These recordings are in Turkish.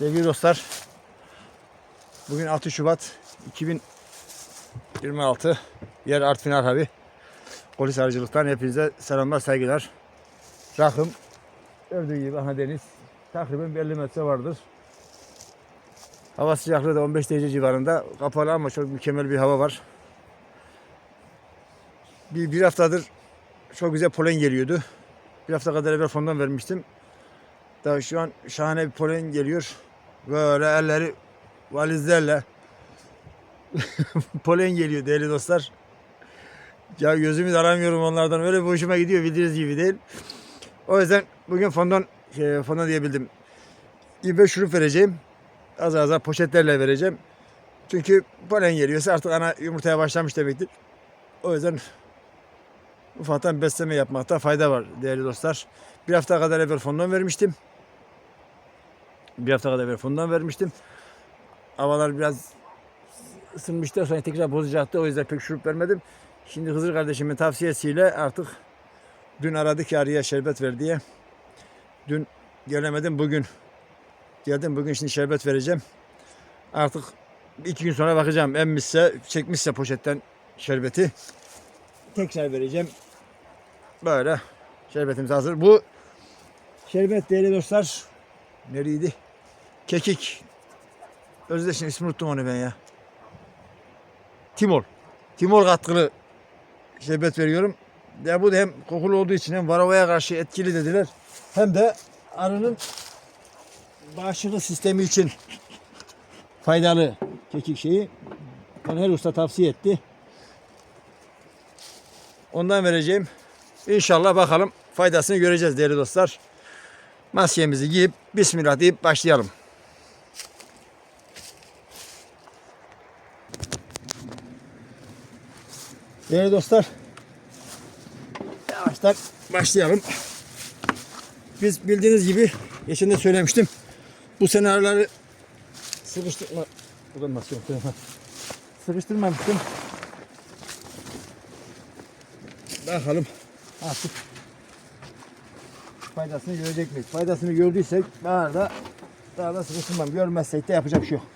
Sevgili dostlar, bugün 6 Şubat 2026, yer Artvin Arhavi. Polis aracılıktan hepinize selamlar, saygılar. Rakım, gördüğü gibi aha deniz, takriben 50 metre vardır. Hava sıcaklığı da 15 derece civarında. Kapalı ama çok mükemmel bir hava var. Bir, bir haftadır çok güzel polen geliyordu. Bir hafta kadar evvel fondan vermiştim. Daha şu an şahane bir polen geliyor. Böyle elleri valizlerle polen geliyor değerli dostlar. Ya gözümü aramıyorum onlardan. Öyle bir hoşuma gidiyor bildiğiniz gibi değil. O yüzden bugün fondan şey, fondan diyebildim. İbe şurup vereceğim. Az az poşetlerle vereceğim. Çünkü polen geliyorsa artık ana yumurtaya başlamış demektir. O yüzden ufaktan besleme yapmakta fayda var değerli dostlar. Bir hafta kadar evvel fondan vermiştim. Bir hafta kadar evvel fondan vermiştim. Havalar biraz ısınmıştı sonra tekrar bozacaktı. O yüzden pek şurup vermedim. Şimdi Hızır kardeşimin tavsiyesiyle artık dün aradı ki araya şerbet ver diye. Dün gelemedim bugün geldim. Bugün şimdi şerbet vereceğim. Artık iki gün sonra bakacağım. Emmişse çekmişse poşetten şerbeti tekrar vereceğim. Böyle şerbetimiz hazır. Bu şerbet değerli dostlar nereydi? Kekik. Özde şimdi ismini unuttum onu ben ya. Timol. Timol katkılı şerbet veriyorum. Ya bu da hem kokulu olduğu için hem varavaya karşı etkili dediler. Hem de arının bağışıklık sistemi için faydalı kekik şeyi. Bana her usta tavsiye etti. Ondan vereceğim. İnşallah bakalım faydasını göreceğiz değerli dostlar. Maskemizi giyip Bismillah deyip başlayalım. Değerli dostlar. Yavaştan başlayalım. Biz bildiğiniz gibi geçen de söylemiştim. Bu senaryoları sıkıştırma buradan nasıl yok. Sıkıştırmamıştım. Bakalım artık faydasını görecek miyiz? Faydasını gördüysek daha da daha da sıkıştırmam. Görmezsek de yapacak bir şey yok.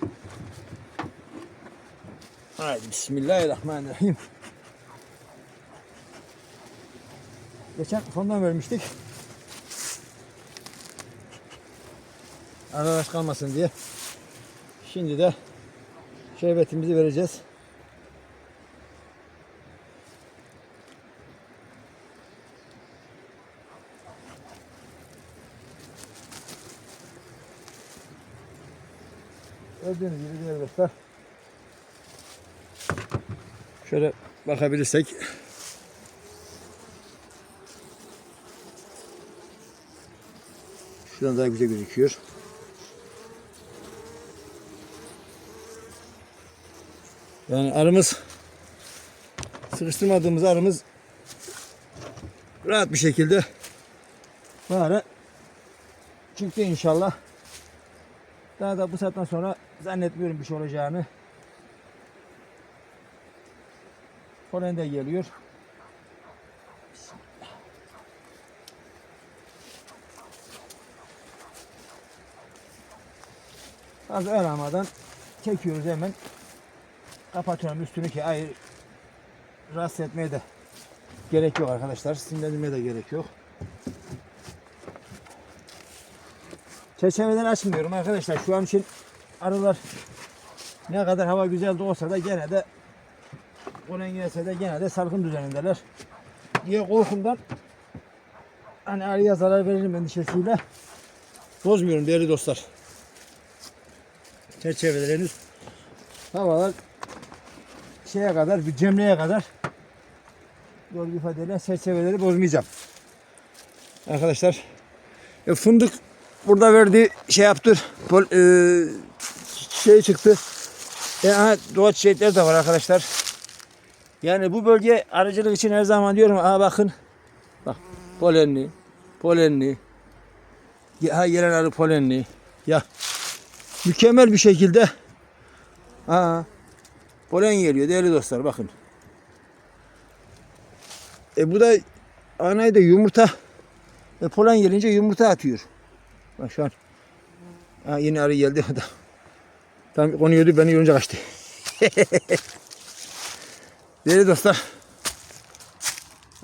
Haydi Bismillahirrahmanirrahim. Geçen fondan vermiştik. Arkadaş kalmasın diye. Şimdi de şerbetimizi vereceğiz. Gördüğünüz gibi değerli dostlar. Şöyle bakabilirsek. Şuradan daha güzel gözüküyor. Yani arımız sıkıştırmadığımız arımız rahat bir şekilde böyle çıktı inşallah. Daha da bu saatten sonra zannetmiyorum bir şey olacağını. Polen de geliyor. Az aramadan çekiyoruz hemen. Kapatıyorum üstünü ki ay rahatsız etmeye de gerek yok arkadaşlar. Sinirlenmeye de gerek yok. Çerçeveleri açmıyorum arkadaşlar. Şu an için arılar ne kadar hava güzel de olsa da gene de polen gelse de gene de salgın düzenindeler. Diye korkumdan hani arıya zarar veririm endişesiyle bozmuyorum değerli dostlar. Çerçeveler henüz havalar şeye kadar bir cemreye kadar doğru bir ifadeyle çerçeveleri bozmayacağım. Arkadaşlar e, fındık burada verdiği şey yaptı. Pol, e, şey çıktı. E, aha, doğa çiçekleri de var arkadaşlar. Yani bu bölge arıcılık için her zaman diyorum. Aa bakın. Bak polenli. Polenli. Ha gelen arı polenli. Ya mükemmel bir şekilde aa, polen geliyor değerli dostlar bakın. E bu da anayda yumurta e, polen gelince yumurta atıyor. Bak şu an Ha, yine arı geldi o da. Tam konuyordu beni görünce kaçtı. Değerli dostlar.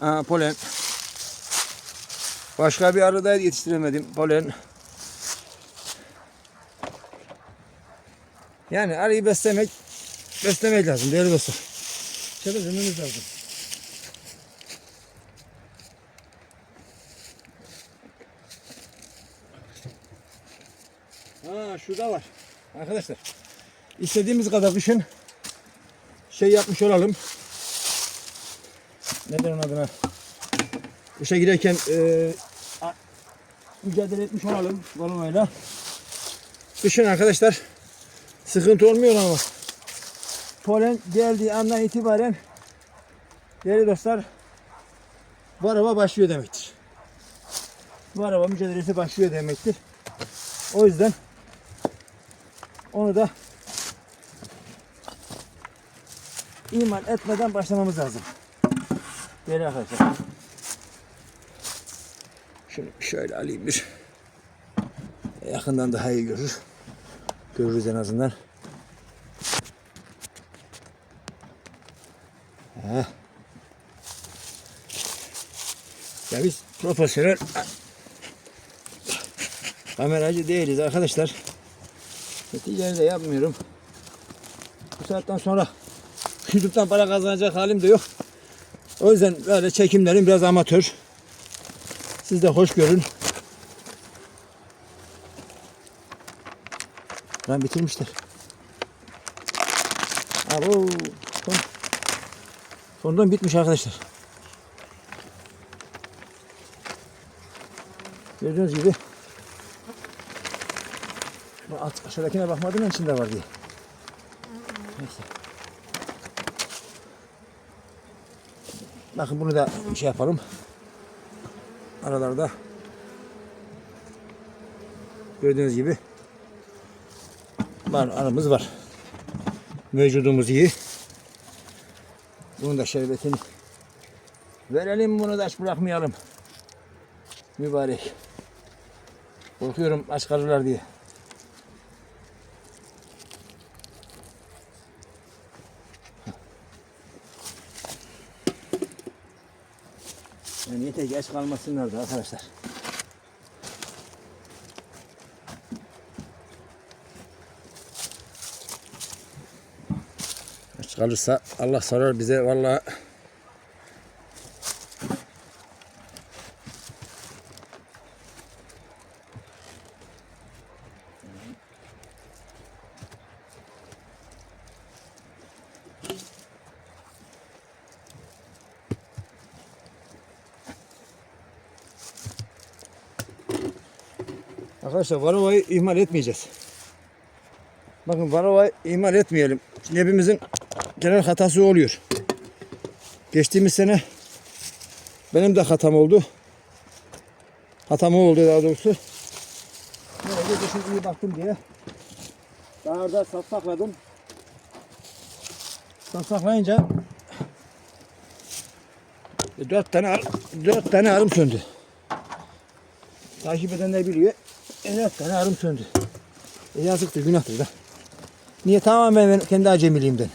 Ha, polen. Başka bir arı da yetiştiremedim. Polen. Yani arıyı beslemek beslemek lazım değerli dostlar. Çalışmamız lazım. Ha şurada var. Arkadaşlar. istediğimiz kadar kışın şey yapmış olalım. Neden onun adına? Kışa girerken e, mücadele etmiş olalım kolomayla. Kışın arkadaşlar sıkıntı olmuyor ama polen geldiği andan itibaren değerli dostlar bu araba başlıyor demektir. Bu araba mücadelesi başlıyor demektir. O yüzden onu da iman etmeden başlamamız lazım. Değerli arkadaşlar. Şunu şöyle alayım bir. Yakından daha iyi görür. Görürüz en azından. Heh. Ya biz profesyonel kameracı değiliz arkadaşlar. Ticari de yapmıyorum. Bu saatten sonra YouTube'dan para kazanacak halim de yok. O yüzden böyle çekimlerim biraz amatör. Siz de hoş görün. Lan bitirmişler. Abo. Son. Sondan bitmiş arkadaşlar. Gördüğünüz gibi. Alt aşağıdakine bakmadım içinde var diye. Neyse. Bakın bunu da şey yapalım. Aralarda gördüğünüz gibi var aramız var. Mevcudumuz iyi. Bunun da şerbetini verelim bunu da aç bırakmayalım. Mübarek. Korkuyorum aç kalırlar diye. Yani yeter ki aç kalmasınlar da arkadaşlar. Kalırsa Allah sorar bize vallahi Arkadaşlar varovayı ihmal etmeyeceğiz. Bakın varovayı ihmal etmeyelim. Hepimizin genel hatası oluyor. Geçtiğimiz sene benim de hatam oldu. Hatam oldu daha doğrusu. Böyle gece şimdi iyi baktım diye. Dağarda sakladım. Saklayınca dört tane dört tane arım söndü. Takip edenler biliyor. E, dört tane arım söndü. E, yazıktır, günahtır da. Niye? Tamamen ben kendi acemiliğimden.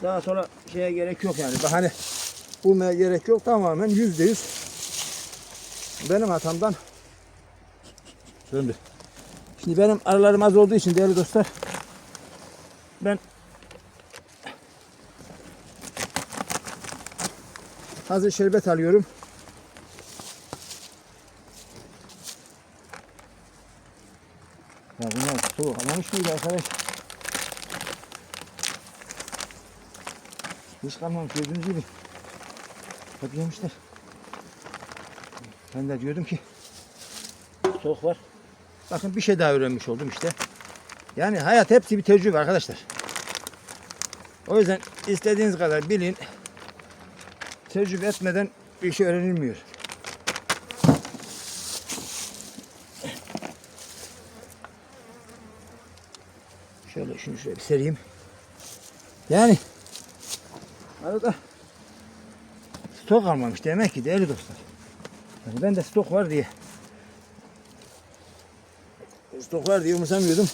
Sağa sola şeye gerek yok yani. Bahane bulmaya gerek yok. Tamamen yüzde yüz benim hatamdan söndü. Şimdi benim aralarım az olduğu için değerli dostlar ben hazır şerbet alıyorum. Ya bunlar soğuk almamış mıydı arkadaş? Hiç kalmamış gördüğünüz gibi. Hep yemişler. Ben de diyordum ki soğuk var. Bakın bir şey daha öğrenmiş oldum işte. Yani hayat hepsi bir tecrübe arkadaşlar. O yüzden istediğiniz kadar bilin. Tecrübe etmeden bir şey öğrenilmiyor. Şöyle şunu şöyle bir sereyim. Yani arada stok almamış demek ki değerli dostlar. Yani ben de stok var diye. Stok var diye umursamıyordum.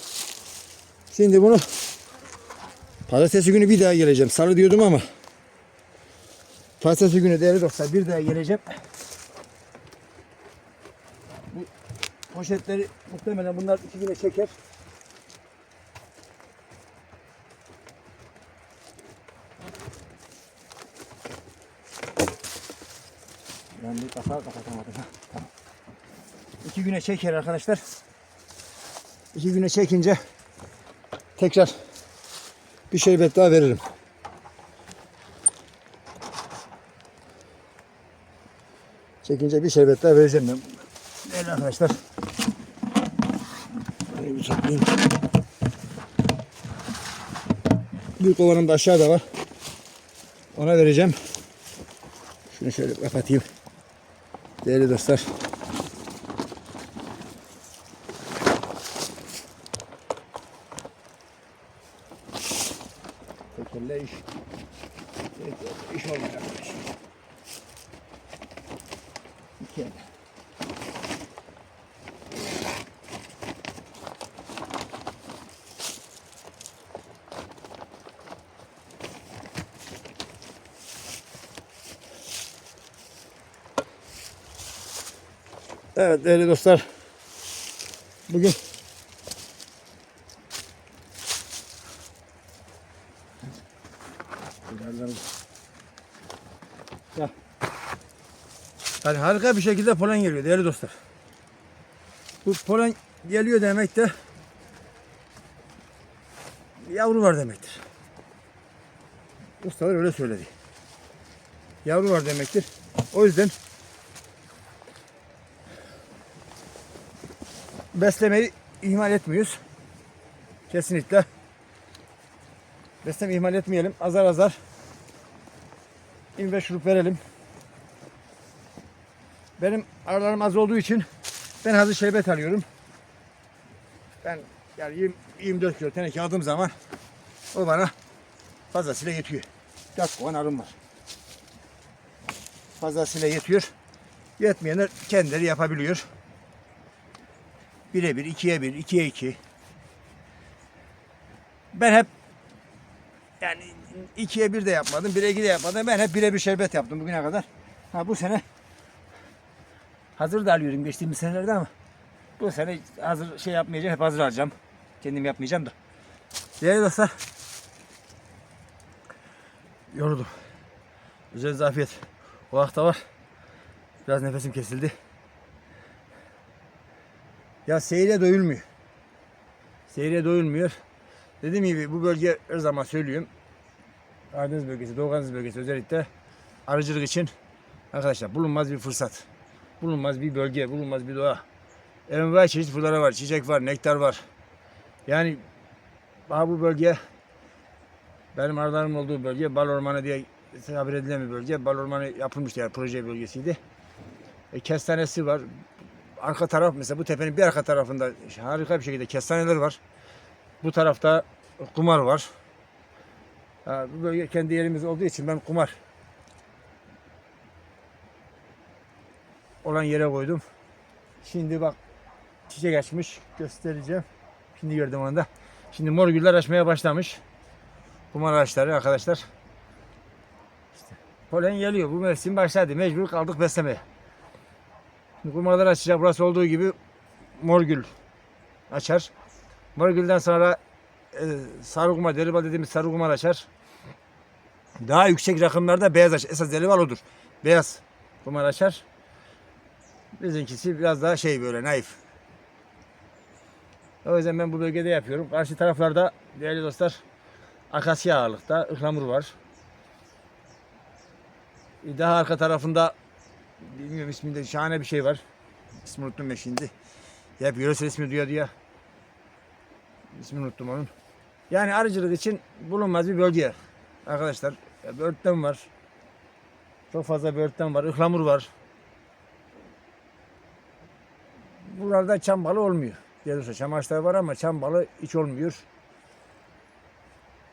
Şimdi bunu pazartesi günü bir daha geleceğim. Salı diyordum ama pazartesi günü değerli dostlar bir daha geleceğim. Bu poşetleri muhtemelen bunlar iki güne çeker. Ben bir kapağı kapatamadım. Tamam. İki güne çeker arkadaşlar. İki güne çekince tekrar bir şerbet daha veririm. Çekince bir şerbet daha vereceğim ben. Değerli arkadaşlar. Böyle bir toplayayım. Bir kovanım da aşağıda var. Ona vereceğim. Şunu şöyle kapatayım. Değerli dostlar. Evet değerli dostlar. Bugün Ya. Yani harika bir şekilde polen geliyor değerli dostlar. Bu polen geliyor demek de yavru var demektir. Ustalar öyle söyledi. Yavru var demektir. O yüzden beslemeyi ihmal etmiyoruz. Kesinlikle. Besleme ihmal etmeyelim. Azar azar 25 şurup verelim. Benim aralarım az olduğu için ben hazır şerbet alıyorum. Ben yani 20 24 kilo teneke aldığım zaman o bana fazlasıyla yetiyor. 4 kovan arım var. Fazlasıyla yetiyor. Yetmeyenler kendileri yapabiliyor. Bire bir, ikiye bir, ikiye iki. Ben hep yani ikiye bir de yapmadım, bire iki de yapmadım. Ben hep bire bir şerbet yaptım bugüne kadar. Ha bu sene hazır da alıyorum geçtiğimiz senelerde ama bu sene hazır şey yapmayacağım, hep hazır alacağım. Kendim yapmayacağım da. Değerli dostlar. Yoruldum. Güzel zafiyet. O hafta var. Biraz nefesim kesildi. Ya seyre doyulmuyor. Seyre doyulmuyor. Dediğim gibi bu bölge her zaman söylüyorum. Karadeniz bölgesi, Doğu Karadeniz bölgesi özellikle arıcılık için arkadaşlar bulunmaz bir fırsat. Bulunmaz bir bölge, bulunmaz bir doğa. Envai çeşit fırlara var, çiçek var, nektar var. Yani daha bu bölge benim arılarım olduğu bölge Bal Ormanı diye tabir edilen bir bölge. Bal Ormanı yapılmıştı yani proje bölgesiydi. E, kestanesi var. Arka taraf mesela bu tepenin bir arka tarafında harika bir şekilde kestaneler var. Bu tarafta kumar var. Bu bölge kendi yerimiz olduğu için ben kumar olan yere koydum. Şimdi bak çiçek açmış göstereceğim. Şimdi gördüm onu da. Şimdi mor güller açmaya başlamış. Kumar ağaçları arkadaşlar. İşte polen geliyor. Bu mevsim başladı. Mecbur kaldık beslemeye. Kumarlar açacak. Burası olduğu gibi mor gül açar. Mor gülden sonra e, sarı kumar, delival dediğimiz sarı kumar açar. Daha yüksek rakımlarda beyaz açar. Esas delival odur. Beyaz kumar açar. Bizimkisi biraz daha şey böyle naif. O yüzden ben bu bölgede yapıyorum. Karşı taraflarda değerli dostlar akasya ağırlıkta ıhlamur var. Daha arka tarafında bilmiyorum isminde şahane bir şey var. İsmini unuttum ben şimdi. Hep yöresel ismi duya duya. İsmini unuttum onun. Yani arıcılık için bulunmaz bir bölge. Arkadaşlar böğürtlen var. Çok fazla böğürtlen var. ıhlamur var. Buralarda çam balı olmuyor. Gelirse çam ağaçları var ama çam balı hiç olmuyor.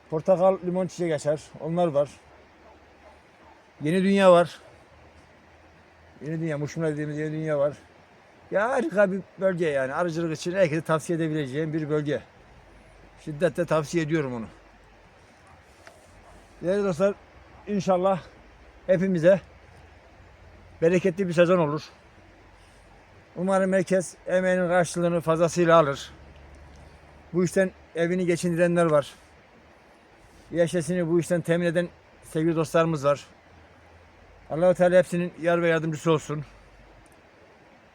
Portakal, limon çiçek açar. Onlar var. Yeni dünya var. Yeni Dünya, Muşmula dediğimiz Yeni Dünya var. Ya harika bir bölge yani. Arıcılık için herkese tavsiye edebileceğim bir bölge. Şiddetle tavsiye ediyorum onu. Değerli dostlar, inşallah hepimize bereketli bir sezon olur. Umarım herkes emeğinin karşılığını fazlasıyla alır. Bu işten evini geçindirenler var. Yaşasını bu işten temin eden sevgili dostlarımız var. Allah-u Teala hepsinin yar ve yardımcısı olsun.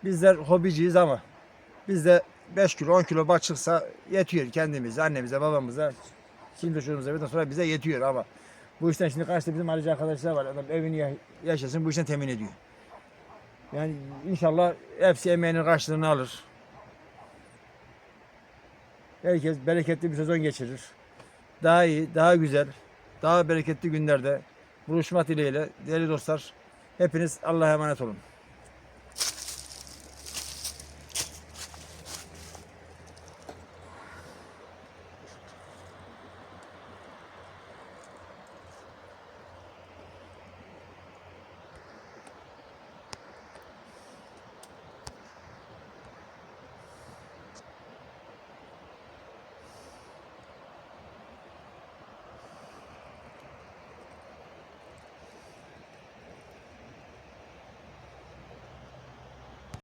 Bizler hobiciyiz ama bizde 5 kilo 10 kilo balık çıksa yetiyor kendimize, annemize, babamıza. Şimdi çocuğumuza bir sonra bize yetiyor ama bu işten şimdi karşıda bizim aracı arkadaşlar var. Adam evini ya- yaşasın bu işten temin ediyor. Yani inşallah hepsi emeğinin karşılığını alır. Herkes bereketli bir sezon geçirir. Daha iyi, daha güzel, daha bereketli günlerde buluşmak dileğiyle değerli dostlar hepiniz Allah'a emanet olun.